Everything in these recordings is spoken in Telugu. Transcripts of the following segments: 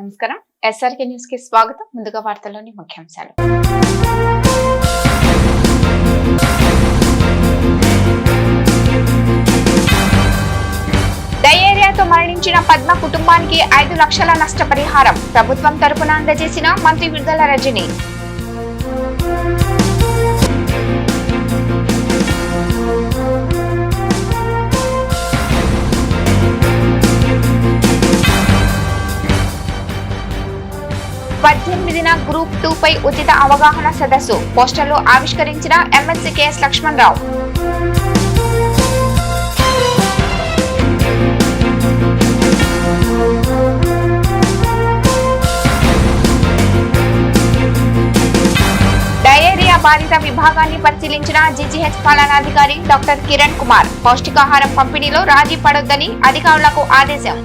నమస్కారం. ఎస్ఆర్కే న్యూస్కి స్వాగతం. ముందుగా వార్తల్లోని ముఖ్యాంశాలు. డయేరియాతో మరణించిన పద్మ కుటుంబానికి ఐదు లక్షల నష్టపరిహారం. ప్రభుత్వం తరపున అందజేసిన మంత్రి విడుదల రజనీ. పద్దెనిమిదిన గ్రూప్ టూ పై ఉచిత అవగాహన సదస్సు. పోస్టర్లు ఆవిష్కరించిన MLC KS Lakshman Rao diarrhoea బాధిత విభాగాన్ని పరిశీలించిన జీజీహెచ్ పాలనాధికారి డాక్టర్ కిరణ్ కుమార్. పౌష్టికాహారం పంపిణీలో రాజీ పడొద్దని అధికారులకు ఆదేశం.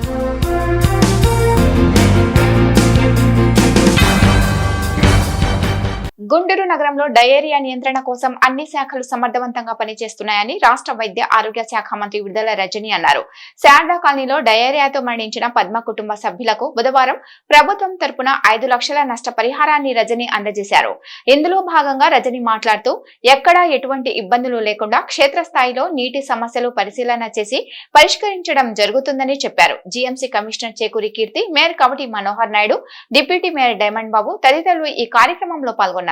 గుంటూరు నగరంలో డయేరియా నియంత్రణ కోసం అన్ని శాఖలు సమర్థవంతంగా పనిచేస్తున్నాయని రాష్ట్ర వైద్య ఆరోగ్య శాఖ మంత్రి విడుదల రజని అన్నారు. శారదా కాలనీలో డయేరియాతో మరణించిన పద్మ కుటుంబ సభ్యులకు బుధవారం ప్రభుత్వం తరపున ఐదు లక్షల నష్టపరిహారాన్ని రజని అందజేశారు. ఇందులో భాగంగా రజని మాట్లాడుతూ ఎక్కడా ఎటువంటి ఇబ్బందులు లేకుండా క్షేత్రస్థాయిలో నీటి సమస్యలు పరిశీలన చేసి పరిష్కరించడం జరుగుతుందని చెప్పారు. GMC commissioner Chekuri Keerthi mayor Kavati Manohar Naidu deputy mayor Diamond Babu తదితరులు ఈ కార్యక్రమంలో పాల్గొన్నారు.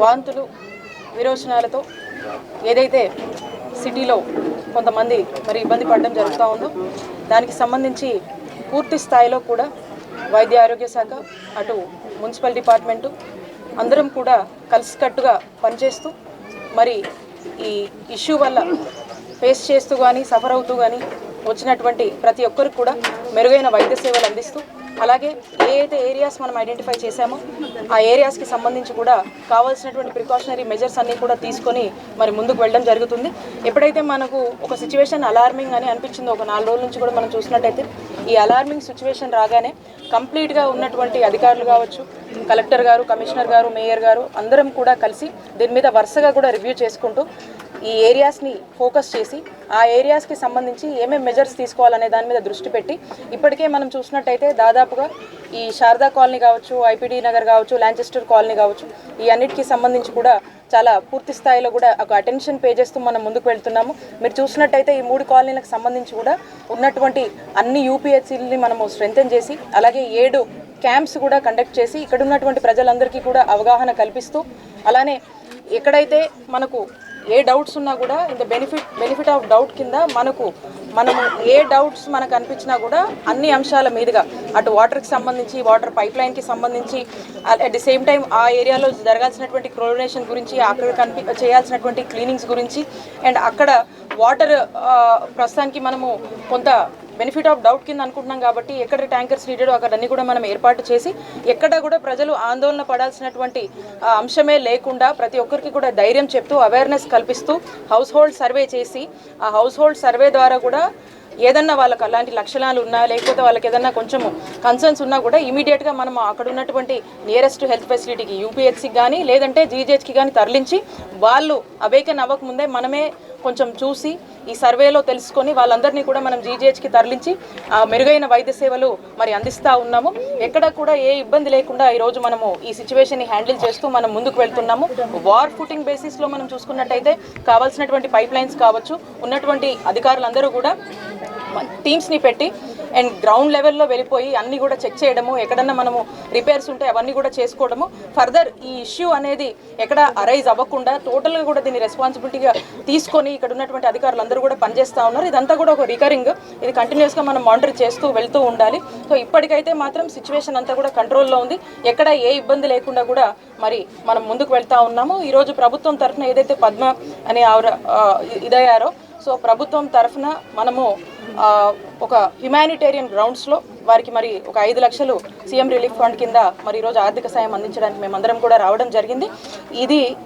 వాంతులు విరోచనాలతో ఏదైతే సిటీలో కొంతమంది మరి ఇబ్బంది పడడం జరుగుతూ ఉందో దానికి సంబంధించి పూర్తి స్థాయిలో కూడా వైద్య ఆరోగ్య శాఖ అటు మున్సిపల్ డిపార్ట్మెంటు అందరం కూడా కలిసికట్టుగా పనిచేస్తూ మరి ఈ ఇష్యూ వల్ల ఫేస్ చేస్తూ కానీ సఫర్ అవుతూ కానీ వచ్చినటువంటి ప్రతి ఒక్కరికి కూడా మెరుగైన వైద్య సేవలు అందిస్తూ అలాగే ఏ అయితే ఏరియాస్ మనం ఐడెంటిఫై చేశామో ఆ ఏరియాస్కి సంబంధించి కూడా కావాల్సినటువంటి ప్రికాషనరీ మెజర్స్ అన్నీ కూడా తీసుకొని మరి ముందుకు వెళ్ళడం జరుగుతుంది. ఎప్పుడైతే మనకు ఒక సిచ్యువేషన్ అలార్మింగ్ అని అనిపించిందో ఒక నాలుగు రోజుల నుంచి కూడా మనం చూసినట్టయితే ఈ అలార్మింగ్ సిచ్యువేషన్ రాగానే కంప్లీట్గా ఉన్నటువంటి అధికారులు కావచ్చు కలెక్టర్ గారు కమిషనర్ గారు మేయర్ గారు అందరం కూడా కలిసి దీని మీద వరుసగా కూడా రివ్యూ చేసుకుంటూ ఈ ఏరియాస్ని ఫోకస్ చేసి ఆ ఏరియాస్కి సంబంధించి ఏమేమి మెజర్స్ తీసుకోవాలనే దాని మీద దృష్టి పెట్టి ఇప్పటికే మనం చూసినట్టయితే దాదాపుగా ఈ శారదా కాలనీ కావచ్చు ఐపీడీ నగర్ కావచ్చు లాంచెస్టర్ కాలనీ కావచ్చు ఈ అన్నిటికీ సంబంధించి కూడా చాలా పూర్తి స్థాయిలో కూడా ఒక అటెన్షన్ పే చేస్తూ మనం ముందుకు వెళ్తున్నాము. మీరు చూసినట్టయితే ఈ మూడు కాలనీలకు సంబంధించి కూడా ఉన్నటువంటి అన్ని యూపీఎస్సీలని మనము స్ట్రెంగ్తెన్ చేసి అలాగే ఏడు క్యాంప్స్ కూడా కండక్ట్ చేసి ఇక్కడ ఉన్నటువంటి ప్రజలందరికీ కూడా అవగాహన కల్పిస్తూ అలానే ఎక్కడైతే మనకు ఏ డౌట్స్ ఉన్నా కూడా ఇంత బెనిఫిట్ బెనిఫిట్ ఆఫ్ డౌట్ కింద మనకు మనము ఏ డౌట్స్ మనకు అనిపించినా కూడా అన్ని అంశాల మీదుగా అటు వాటర్కి సంబంధించి వాటర్ పైప్ లైన్కి సంబంధించి అట్ ది సేమ్ టైం ఆ ఏరియాలో జరగాల్సినటువంటి క్లోరినేషన్ గురించి అక్కడ కనిపి చేయాల్సినటువంటి క్లీనింగ్స్ గురించి అండ్ అక్కడ వాటర్ ప్రస్తుతానికి మనము కొంత బెనిఫిట్ ఆఫ్ డౌట్ కింద అనుకుంటున్నాం కాబట్టి ఎక్కడ ట్యాంకర్స్ నీడెడ్ అక్కడన్నీ కూడా మనం ఏర్పాటు చేసి ఎక్కడ కూడా ప్రజలు ఆందోళన పడాల్సినటువంటి అంశమే లేకుండా ప్రతి ఒక్కరికి కూడా ధైర్యం చెప్తూ అవేర్నెస్ కల్పిస్తూ హౌస్ హోల్డ్ సర్వే చేసి ఆ హౌస్ హోల్డ్ సర్వే ద్వారా కూడా ఏదన్నా వాళ్ళకి అలాంటి లక్షణాలు ఉన్నా లేకపోతే వాళ్ళకి ఏదన్నా కొంచెం కన్సర్న్స్ ఉన్నా కూడా ఇమీడియట్గా మనం అక్కడ ఉన్నటువంటి నియరెస్ట్ హెల్త్ ఫెసిలిటీకి యూపీహెచ్సికి కానీ లేదంటే జీజీహెచ్కి కానీ తరలించి వాళ్ళు అవేకన్ అవ్వకముందే మనమే కొంచెం చూసి ఈ సర్వేలో తెలుసుకొని వాళ్ళందరినీ కూడా మనం జీజీహెచ్కి తరలించి మెరుగైన వైద్య సేవలు మరి అందిస్తూ ఉన్నాము. ఎక్కడ కూడా ఏ ఇబ్బంది లేకుండా ఈరోజు మనము ఈ సిచ్యువేషన్ని హ్యాండిల్ చేస్తూ మనం ముందుకు వెళ్తున్నాము. వార్ ఫుటింగ్ బేసిస్లో మనం చూసుకున్నట్టయితే కావాల్సినటువంటి పైప్ లైన్స్ కావచ్చు ఉన్నటువంటి అధికారులందరూ కూడా టీమ్స్ని పెట్టి అండ్ గ్రౌండ్ లెవెల్లో వెళ్ళిపోయి అన్ని కూడా చెక్ చేయడము ఎక్కడన్నా మనము రిపేర్స్ ఉంటే అవన్నీ కూడా చేసుకోవడము. ఫర్దర్ ఈ ఇష్యూ అనేది ఎక్కడ అరైజ్ అవ్వకుండా టోటల్గా కూడా దీన్ని రెస్పాన్సిబిలిటీగా తీసుకొని ఇక్కడ ఉన్నటువంటి అధికారులు అందరూ కూడా పనిచేస్తూ ఉన్నారు. ఇదంతా కూడా ఒక రికరింగ్ ఇది కంటిన్యూస్గా మనం మానిటర్ చేస్తూ వెళ్తూ ఉండాలి. సో ఇప్పటికైతే మాత్రం సిచ్యువేషన్ అంతా కూడా కంట్రోల్లో ఉంది. ఎక్కడ ఏ ఇబ్బంది లేకుండా కూడా మరి మనం ముందుకు వెళ్తా ఉన్నాము. ఈరోజు ప్రభుత్వం తరఫున ఏదైతే పద్మ అని ఆవిడ ఇదయ్యారో సో ప్రభుత్వం తరఫున మనము ఒక హ్యుమానిటేరియన్ గ్రౌండ్స్లో వారికి మరి ఒక ఐదు లక్షలు సీఎం రిలీఫ్ ఫండ్ కింద మరి ఈరోజు ఆర్థిక సాయం అందించడానికి మేమందరం కూడా రావడం జరిగింది. ఇది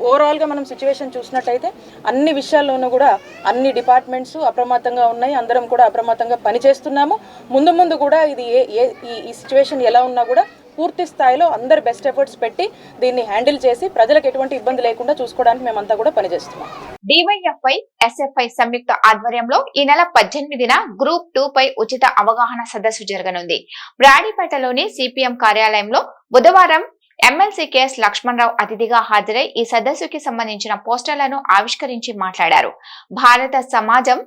ఓవరాల్గా మనం సిచ్యువేషన్ చూసినట్టయితే అన్ని విషయాల్లోనూ కూడా అన్ని డిపార్ట్మెంట్స్ అప్రమత్తంగా ఉన్నాయి. అందరం కూడా అప్రమత్తంగా పనిచేస్తున్నాము. ముందు ముందు కూడా ఇది ఏ ఏ ఈ- ఈ సిచ్యువేషన్ ఎలా ఉన్నా కూడా పూర్తి స్థాయిలో అందరు బెస్ట్ ఎఫర్ట్స్ పెట్టి దీన్ని హ్యాండిల్ చేసి ప్రజలకు ఎటువంటి ఇబ్బంది లేకుండా చూసుకోవడానికి మేమంతా కూడా పనిచేస్తున్నాం. డివైఎఫ్ఐ ఎస్ఎఫ్ఐ సంయుక్త ఆధ్వర్యంలో ఈ నెల పద్దెనిమిదిన గ్రూప్ టూ పై ఉచిత అవగాహన సదస్సు జరగనుంది. బ్రాడీపేటలోని సిపిఎం కార్యాలయంలో బుధవారం ఎమ్మెల్సీ కెఎస్ లక్ష్మణరావు అతిథిగా హాజరై ఈ సదస్సుకి సంబంధించిన పోస్టర్లను ఆవిష్కరించి మాట్లాడారు. భారత సమాజం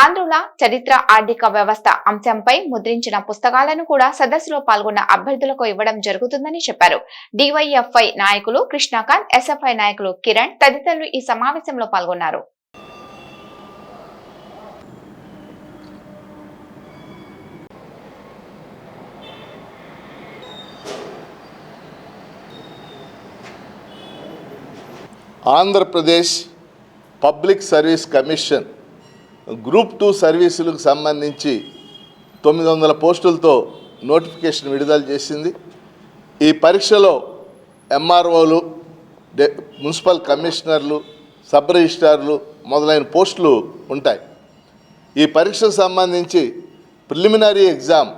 ఆంధ్రుల చరిత్ర ఆర్థిక వ్యవస్థ అంశంపై ముద్రించిన పుస్తకాలను కూడా సదస్సులో పాల్గొన్న అభ్యర్థులకు ఇవ్వడం జరుగుతుందని చెప్పారు. డివైఎఫ్ఐ నాయకులు కృష్ణాకాంత్ ఎస్ఎఫ్ఐ నాయకులు కిరణ్ తదితరులు ఈ సమావేశంలో పాల్గొన్నారు. Andhra Pradesh public service commission group two సర్వీసులకు సంబంధించి తొమ్మిది వందల పోస్టులతో నోటిఫికేషన్ విడుదల చేసింది. ఈ పరీక్షలో ఎంఆర్ఓలు మున్సిపల్ కమిషనర్లు సబ్ రిజిస్ట్రార్లు మొదలైన పోస్టులు ఉంటాయి. ఈ పరీక్షకు సంబంధించి ప్రిలిమినరీ ఎగ్జామ్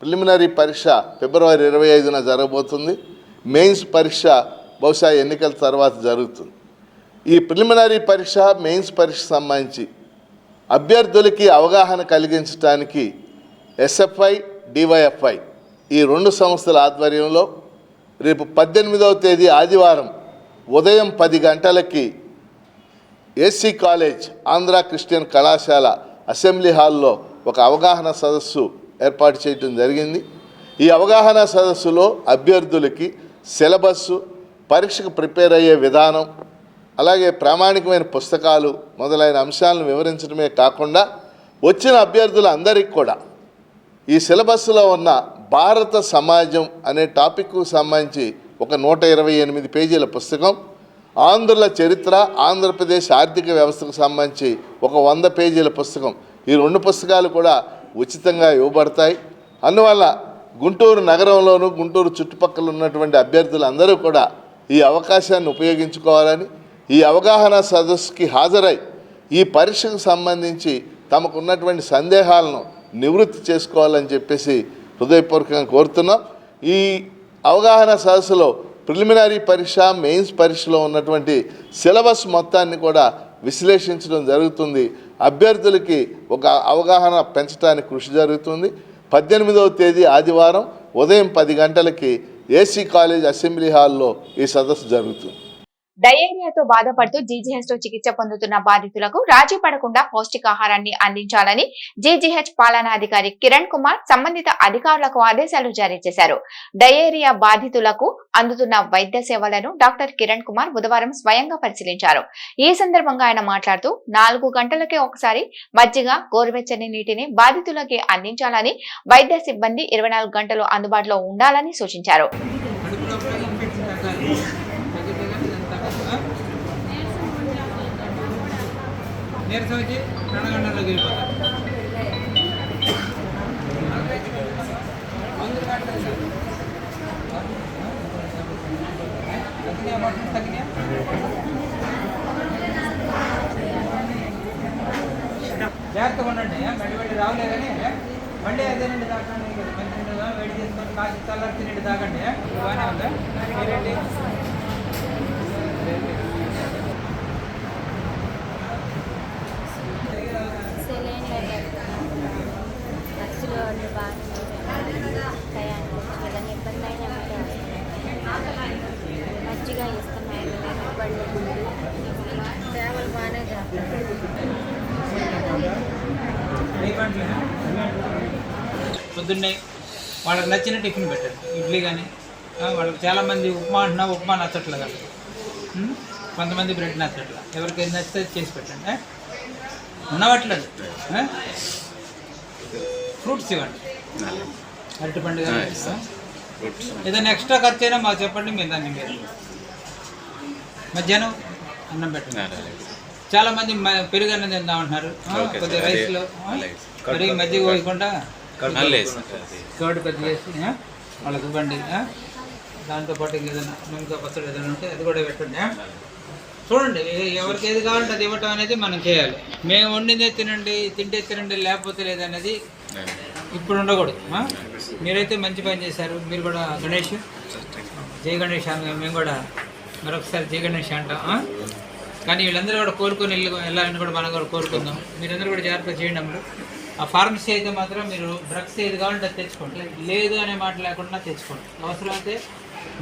ప్రిలిమినరీ పరీక్ష ఫిబ్రవరి ఇరవై ఐదున జరగబోతుంది. మెయిన్స్ పరీక్ష బహుశా ఎన్నికల తర్వాత జరుగుతుంది. ఈ ప్రిలిమినరీ పరీక్ష మెయిన్స్ పరీక్ష సంబంధించి అభ్యర్థులకి అవగాహన కలిగించడానికి ఎస్ఎఫ్ఐ డివైఎఫ్ఐ ఈ రెండు సంస్థల ఆధ్వర్యంలో రేపు పద్దెనిమిదవ తేదీ ఆదివారం ఉదయం పది గంటలకి ఏసీ కాలేజ్ ఆంధ్ర క్రిస్టియన్ కళాశాల అసెంబ్లీ హాల్లో ఒక అవగాహన సదస్సు ఏర్పాటు చేయడం జరిగింది. ఈ అవగాహన సదస్సులో అభ్యర్థులకి సిలబస్సు పరీక్షకు ప్రిపేర్ అయ్యే విధానం అలాగే ప్రామాణికమైన పుస్తకాలు మొదలైన అంశాలను వివరించడమే కాకుండా వచ్చిన అభ్యర్థులందరికీ కూడా ఈ సిలబస్లో ఉన్న భారత సమాజం అనే టాపిక్కు సంబంధించి ఒక నూట ఇరవై ఎనిమిది పేజీల పుస్తకం ఆంధ్రుల చరిత్ర ఆంధ్రప్రదేశ్ ఆర్థిక వ్యవస్థకు సంబంధించి ఒక వంద పేజీల పుస్తకం. ఈ రెండు పుస్తకాలు కూడా ఉచితంగా ఇవ్వబడతాయి. అందువల్ల గుంటూరు నగరంలోను గుంటూరు చుట్టుపక్కల ఉన్నటువంటి అభ్యర్థులందరూ కూడా ఈ అవకాశాన్ని ఉపయోగించుకోవాలని ఈ అవగాహన సదస్సుకి హాజరై ఈ పరీక్షకు సంబంధించి తమకు ఉన్నటువంటి సందేహాలను నివృత్తి చేసుకోవాలని చెప్పేసి హృదయపూర్వకంగా కోరుతున్నాం. ఈ అవగాహన సదస్సులో ప్రిలిమినరీ పరీక్ష మెయిన్స్ పరీక్షలో ఉన్నటువంటి సిలబస్ మొత్తాన్ని కూడా విశ్లేషించడం జరుగుతుంది. అభ్యర్థులకి ఒక అవగాహన పెంచడానికి కృషి జరుగుతుంది. పద్దెనిమిదవ తేదీ ఆదివారం ఉదయం పది గంటలకి ఏసీ కాలేజ్ అసెంబ్లీ హాల్లో ఈ సదస్సు జరుగుతుంది. డయేరియాతో బాధపడుతూ జీజీహెచ్లో చికిత్స పొందుతున్న బాధితులకు రాజీ పడకుండా పౌష్టికాహారాన్ని అందించాలని జీజీహెచ్ పాలనాధికారి కిరణ్ కుమార్ సంబంధిత అధికారులకు ఆదేశాలు జారీ చేశారు. డయేరియా బాధితులకు అందుతున్న వైద్య సేవలను డాక్టర్ కిరణ్ కుమార్ బుధవారం స్వయంగా పరిశీలించారు. ఈ సందర్భంగా ఆయన మాట్లాడుతూ నాలుగు గంటలకే ఒకసారి మజ్జిగ గోరువెచ్చని నీటిని బాధితులకి అందించాలని వైద్య సిబ్బంది ఇరవై నాలుగు గంటలు అందుబాటులో ఉండాలని సూచించారు. నీరసం వచ్చి ప్రాణగండంలోకి వెళ్ళిపోతారు తగ్గినాయా మొత్తం తగ్గినాయా జాగ్రత్తగా ఉండండి మళ్ళీ మళ్ళీ రావులే కానీ మళ్ళీ అదేనండి తాకండి మంచి నీళ్ళుగా వేడి చేసుకొని కాసి చల్లార్చి నీళ్ళు తాగండి బాగానే ఉందా మీరేంటి బళ్ళు సేవలు బాగానే చేస్తారు రేపండి పొద్దున్నే వాళ్ళకి నచ్చిన టిఫిన్ పెట్టండి ఇడ్లీ కానీ వాళ్ళకి చాలామంది ఉప్మా అంటున్నా ఉప్మా నచ్చట్లేదు వాళ్ళకి ఉం? కొంతమంది బ్రెడ్ నచ్చట్లా ఎవరికి ఏది నచ్చితే చేసి పెట్టండి? ఉన్నవట్లేదు ఫ్రూట్స్ ఇవ్వండి అరటిపండు? ఏదైనా ఎక్స్ట్రా ఖర్చు అయినా మాకు చెప్పండి మేము దాన్ని మీరు మధ్యాహ్నం అన్నం పెట్టండి. చాలా మంది పెరుగు అన్నం తిందాం అంటున్నారు ఆ, కొద్దిగా రైస్లో పెరుగు మజ్జిగ పోయకుండా కర్డ్ వేసి ఆ, వాళ్ళకి ఇవ్వండి ఆ? దాంతో పాటు ఏదైనా నిమ్మకాయ పచ్చడి ఏదైనా ఉంటే అది కూడా పెట్టండి? చూడండి ఎవరికి ఏది కావాలంటే అది ఇవ్వటం అనేది మనం చేయాలి. మేము వండిందే తినండి తింటే తినండి లేకపోతే లేదనేది ఇప్పుడు ఉండకూడదు? మీరైతే మంచి పని చేశారు. మీరు కూడా గణేష్ జై గణేష్ మేము కూడా మరొకసారి జగణేష్ గణేష్ అంటాం కానీ వీళ్ళందరూ కూడా కోరుకొని వెళ్ళి వెళ్ళాలని కూడా మనం కూడా కోరుకుందాం. మీరందరూ కూడా జాగ్రత్త చేయండి అమ్ములు ఆ ఫార్మసీ అయితే మాత్రం మీరు డ్రగ్స్ ఏది కావాలంటే అది తెచ్చుకోండి. లేదు అనే మాట లేకుండా తెచ్చుకోండి. అవసరమైతే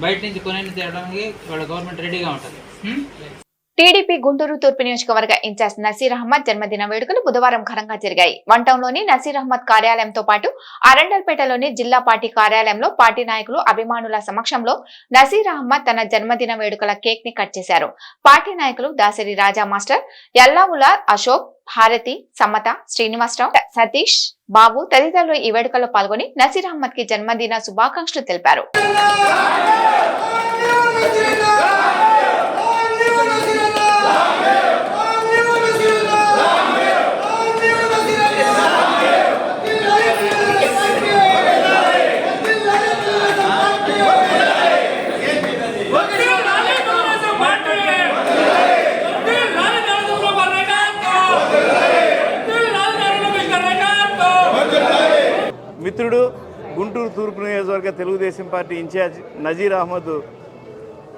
బయట నుంచి కొనేది తేయడానికి వాళ్ళ గవర్నమెంట్ రెడీగా ఉంటుంది. టీడీపీ గుంటూరు తూర్పు నియోజకవర్గ ఇన్ఛార్జ్ నసీర్ అహ్మద్ జన్మదిన వేడుకలు బుధవారం ఘనంగా జరిగాయి. వన్ టౌన్లోని నసీర్ అహ్మద్ కార్యాలయంతో పాటు అరండల్పేటలోని జిల్లా పార్టీ కార్యాలయంలో పార్టీ నాయకులు అభిమానుల సమక్షంలో నసీర్ అహ్మద్ తన జన్మదిన వేడుకల కేక్ని కట్ చేశారు. పార్టీ నాయకులు దాసరి రాజా మాస్టర్ యల్లావులా అశోక్ భారతి సమత శ్రీనివాసరావు సతీష్ బాబు తదితరులు ఈ వేడుకల్లో పాల్గొని నసీర్ అహ్మద్కి జన్మదిన శుభాకాంక్షలు తెలిపారు మిత్రుడు గుంటూరు తూర్పు నియోజకవర్గ తెలుగుదేశం పార్టీ ఇన్ఛార్జ్ నజీర్ అహ్మద్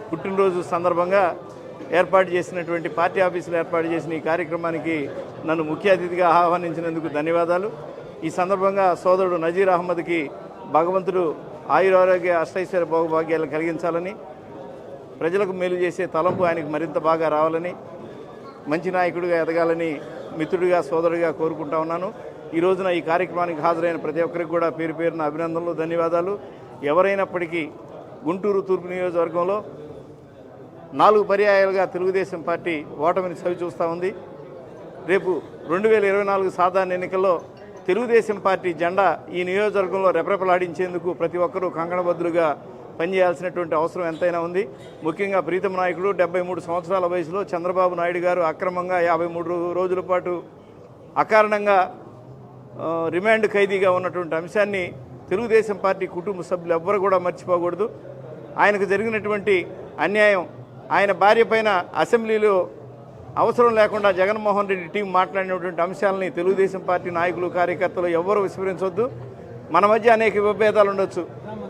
పుట్టినరోజు సందర్భంగా ఏర్పాటు చేసినటువంటి పార్టీ ఆఫీసులో ఏర్పాటు చేసిన ఈ కార్యక్రమానికి నన్ను ముఖ్య అతిథిగా ఆహ్వానించినందుకు ధన్యవాదాలు. ఈ సందర్భంగా సోదరుడు నజీర్ అహ్మద్కి భగవంతుడు ఆయురారోగ్య అష్టైశ్వర్య భోగభాగ్యాలను కలిగించాలని ప్రజలకు మేలు చేసే తలంపు ఆయనకు మరింత బాగా రావాలని మంచి నాయకుడిగా ఎదగాలని మిత్రుడిగా సోదరుడిగా కోరుకుంటా ఉన్నాను. ఈ రోజున ఈ కార్యక్రమానికి హాజరైన ప్రతి ఒక్కరికి కూడా పేరు పేరున అభినందనలు ధన్యవాదాలు. ఎవరైనప్పటికీ గుంటూరు తూర్పు నియోజకవర్గంలో నాలుగు పర్యాయాలుగా తెలుగుదేశం పార్టీ ఓటమిని చవి చూస్తూ ఉంది. రేపు రెండు వేల ఇరవై నాలుగు సాధారణ ఎన్నికల్లో తెలుగుదేశం పార్టీ జెండా ఈ నియోజకవర్గంలో రెపరెపలాడించేందుకు ప్రతి ఒక్కరూ కంకణబద్దులుగా పనిచేయాల్సినటువంటి అవసరం ఎంతైనా ఉంది. ముఖ్యంగా ప్రీతం నాయకుడు డెబ్బై మూడు సంవత్సరాల వయసులో చంద్రబాబు నాయుడు గారు అక్రమంగా యాభై మూడు రోజుల పాటు అకారణంగా రిమాండ్ ఖైదీగా ఉన్నటువంటి అంశాన్ని తెలుగుదేశం పార్టీ కుటుంబ సభ్యులు ఎవ్వరు కూడా మర్చిపోకూడదు. ఆయనకు జరిగినటువంటి అన్యాయం ఆయన భార్య పైన అసెంబ్లీలో అవసరం లేకుండా జగన్మోహన్ రెడ్డి టీం మాట్లాడినటువంటి అంశాలని తెలుగుదేశం పార్టీ నాయకులు కార్యకర్తలు ఎవ్వరూ విస్మరించవద్దు మన మధ్య అనేక విభేదాలు ఉండొచ్చు.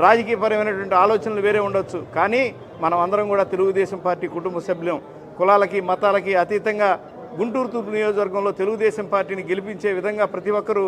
రాజకీయపరమైనటువంటి ఆలోచనలు వేరే ఉండొచ్చు. కానీ మనం అందరం కూడా తెలుగుదేశం పార్టీ కుటుంబ సభ్యులం. కులాలకి మతాలకి అతీతంగా గుంటూరు తూర్పు నియోజకవర్గంలో తెలుగుదేశం పార్టీని గెలిపించే విధంగా ప్రతి ఒక్కరూ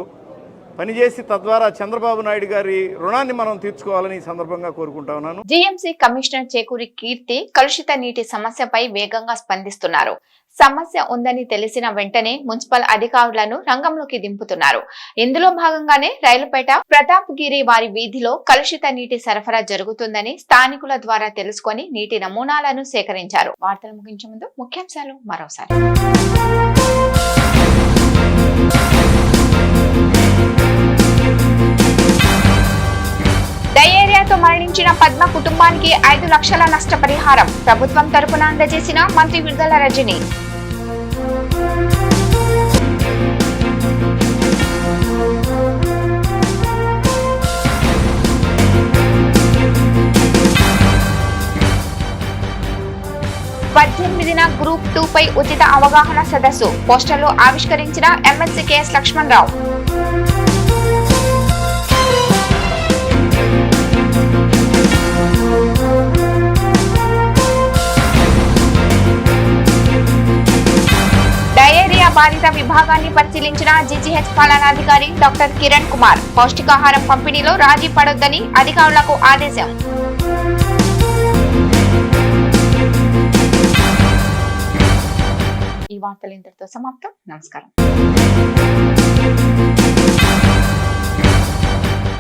పనిచేసి తద్వారా చంద్రబాబు నాయుడు గారి రుణాన్ని మనం తీర్చుకోవాలని సందర్భంగా కోరుకుంటా ఉన్నాను. జీఎంసీ కమిషనర్ చేకూరి కీర్తి కలుషిత నీటి సమస్యపై వేగంగా స్పందిస్తున్నారు. సమస్య ఉందని తెలిసిన వెంటనే మున్సిపల్ అధికారులను రంగంలోకి దింపుతున్నారు. ఇందులో భాగంగానే రైలుపేట ప్రతాప్గిరి వారి వీధిలో కలుషిత నీటి సరఫరా జరుగుతుందని స్థానికుల ద్వారా తెలుసుకొని నీటి నమూనాలను సేకరించారు. వార్తలు ముగించే ముందు ముఖ్యాంశాలు మరోసారి. డయేరియాతో మరణించిన పద్మ కుటుంబానికి ఐదు లక్షల నష్టపరిహారం. ప్రభుత్వం తరపున అందజేసిన మంత్రి విడుదల రజని. పద్దెనిమిదిన గ్రూప్ టూ పై ఉచిత అవగాహన సదస్సు. పోస్టర్లు ఆవిష్కరించిన ఎమ్మెల్సీ కెఎస్ లక్ష్మణ్ బాధిత విభాగాన్ని పరిశీలించిన జీజీహెచ్ పాలనాధికారి డాక్టర్ కిరణ్ కుమార్. పౌష్టికాహారం పంపిణీలో రాజీ పడొద్దని అధికారులకు ఆదేశం. ఈ వార్తలు ఇంతటితో సమాప్తం. నమస్కారం.